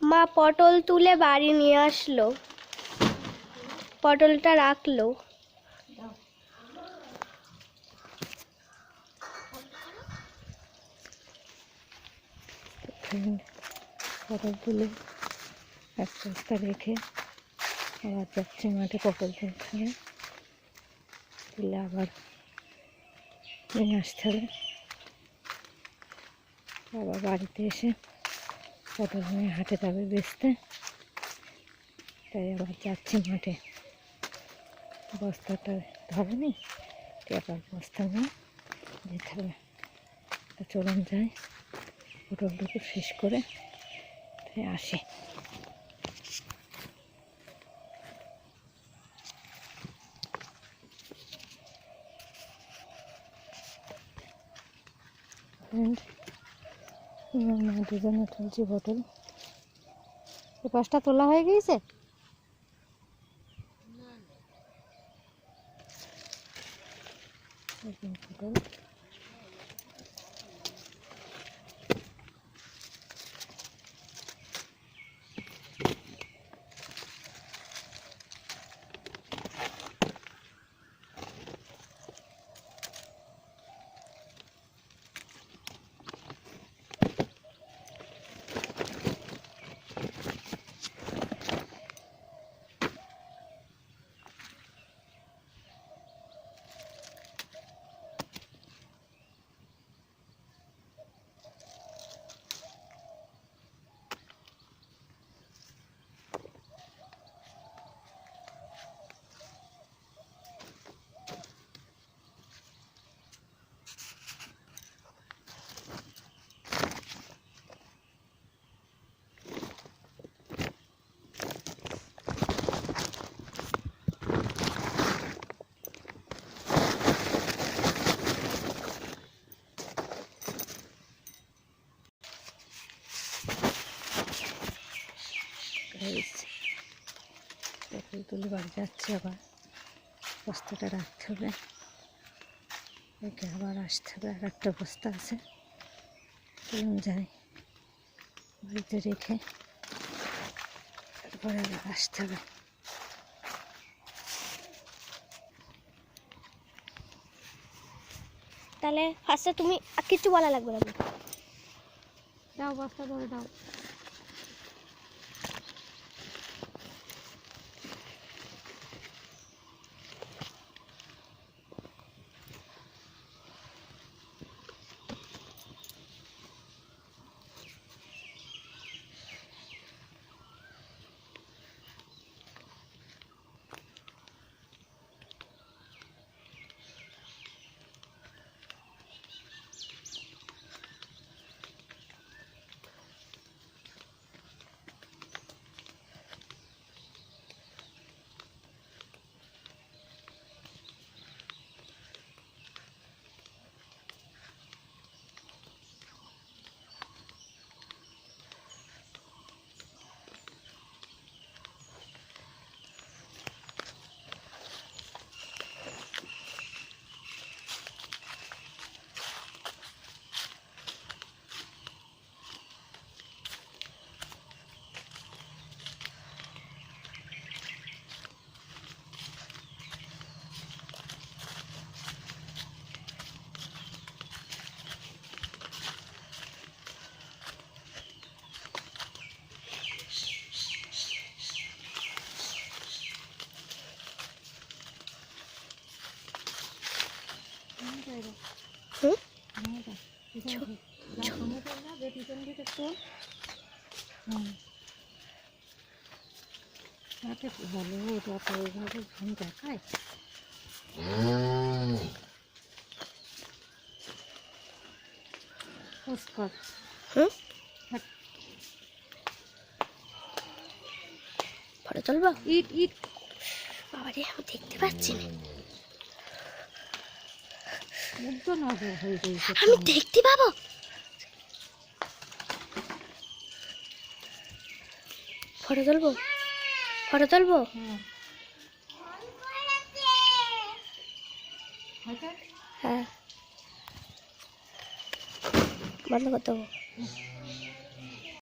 মা পটল তুলে বাড়ি নিয়ে আসলো। পটলটা রাখল। পটল তুলে এক বস্তা রেখে আবার যাচ্ছি মাঠে পটল তুলতে। তুলে আবার নিয়ে আসতে হবে। আবার বাড়িতে এসে পটল নিয়ে হাটে যাবে বেচতে। তাই আবার যাচ্ছি মাঠে। বস্তাটা ধরে নি আবার বস্তা নিয়ে যেতে হবে। তা চলুন যাই পটলটুকু শেষ করে তাই আসি। ফ্রেন্ড আমরা দুজনে তুলছি পটল এ পাশটা তোলা হয়ে গিয়েছে? এরকম গাইস পটল তুলে বাড়ি যাচ্ছে আবার। বস্তাটা রাখতে হবে। একে আবার আসতে হবে আর একটা বস্তা আছে। চলুন যাই বাড়িতে রেখে। তারপরে আবার আসতে হবে। তাহলে ফার্স্টে তুমি আর কিছু বলা লাগবে না। দাও বস্তা ধরে দাও। ভালো তো ঘুম দেখায় পুষ্কর। ফটো তুলবো ইট ইট। বাবারে আমি দেখতে পাচ্ছি না। আমি দেখতে পাবো। ফটো তুলবো? ফটো তুলবো? হ্যাঁ। বন্ধ করতে।